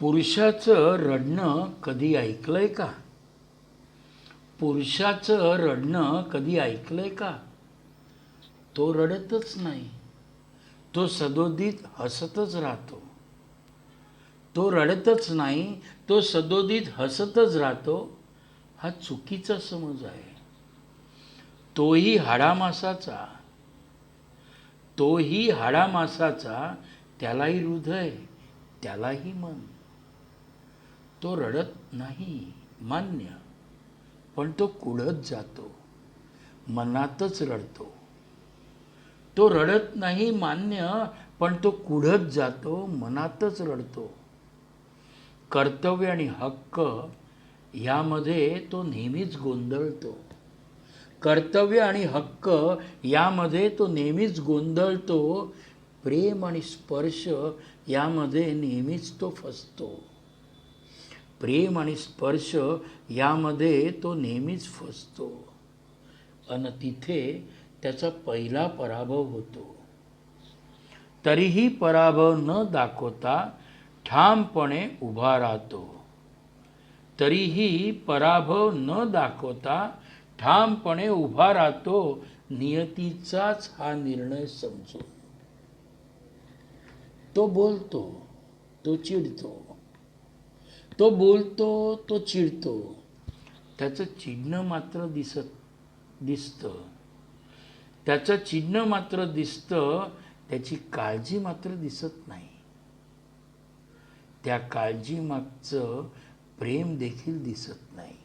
पुरुषाचं रडणं कधी ऐकलंय का? पुरुषाचं रडणं कधी ऐकलंय का? तो रडतच नाही. तो सदोदित हसतच राहतो. तो रडतच नाही तो सदोदित हसतच राहतो. हा चुकीचा समज आहे. तोही हाडामासाचा. तोही हाडामासाचा त्यालाही हृदय त्यालाही मन. तो रडत नाही मान्य. पण तो कुढत जातो मनातच रडतो. तो रडत नाही मान्य पण तो कुढत जातो मनातच रडतो. कर्तव्य आणि हक्क यामध्ये तो नेहमीच गोंधळतो. कर्तव्य आणि हक्क यामध्ये तो नेहमीच गोंधळतो. प्रेम आणि स्पर्श यामध्ये नेहमीच तो फसतो. प्रेम आणि स्पर्श यामध्ये तो नेहमीच फसतो. अन तिथे त्याचा पहिला पराभव होतो. तरीही पराभव न दाखवता ठामपणे उभा राहतो. तरीही पराभव न दाखवता ठामपणे उभा राहतो नियतीचाच हा निर्णय समजून. तो बोलतो तो चिडतो. तो बोलतो तो चिडतो. त्याचं चिडणं मात्र दिसत दिसतं. त्याचं चिन्ह मात्र दिसतं त्याची काळजी मात्र दिसत नाही. त्या काळजीमागचं प्रेम देखील दिसत नाही.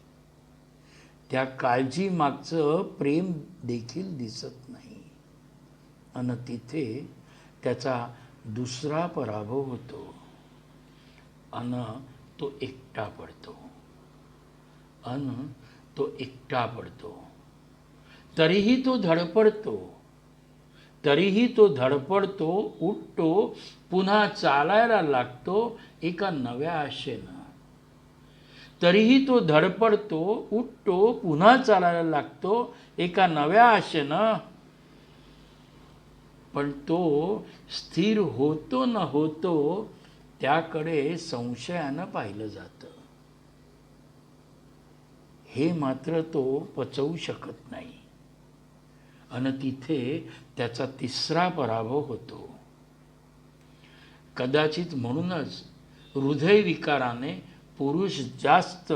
त्या काळजीमागचं प्रेम देखील दिसत नाही. आणि तिथे त्याचा दुसरा पराभव होतो. अन तो एकटा पडतो. अन तो एकटा पडतो. तरीही तो धडपडतो. तरीही तो धडपडतो उठतो पुन्हा चालायला लागतो एका नव्या आशेनं. तरीही तो धडपडतो उठतो पुन्हा चालायला लागतो एका नव्या आशेनं. पण तो स्थिर होतो न होतो त्याकडे संशयानं पाहिलं जातं. हे मात्र तो पचवू शकत नाही. आणि तिथे त्याचा तिसरा पराभव होतो. कदाचित म्हणूनच हृदयविकाराने पुरुष जास्त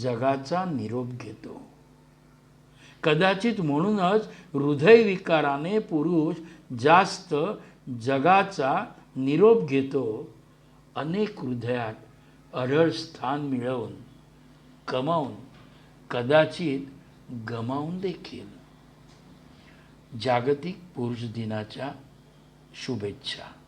जगाचा निरोप घेतो. कदाचित म्हणूनच हृदयविकाराने पुरुष जास्त जगाचा निरोप घेतो. अनेक हृदयात अढळ स्थान मिळवून कमावून कदाचित गमावून देखील. जागतिक पुरुष दिनाच्या शुभेच्छा.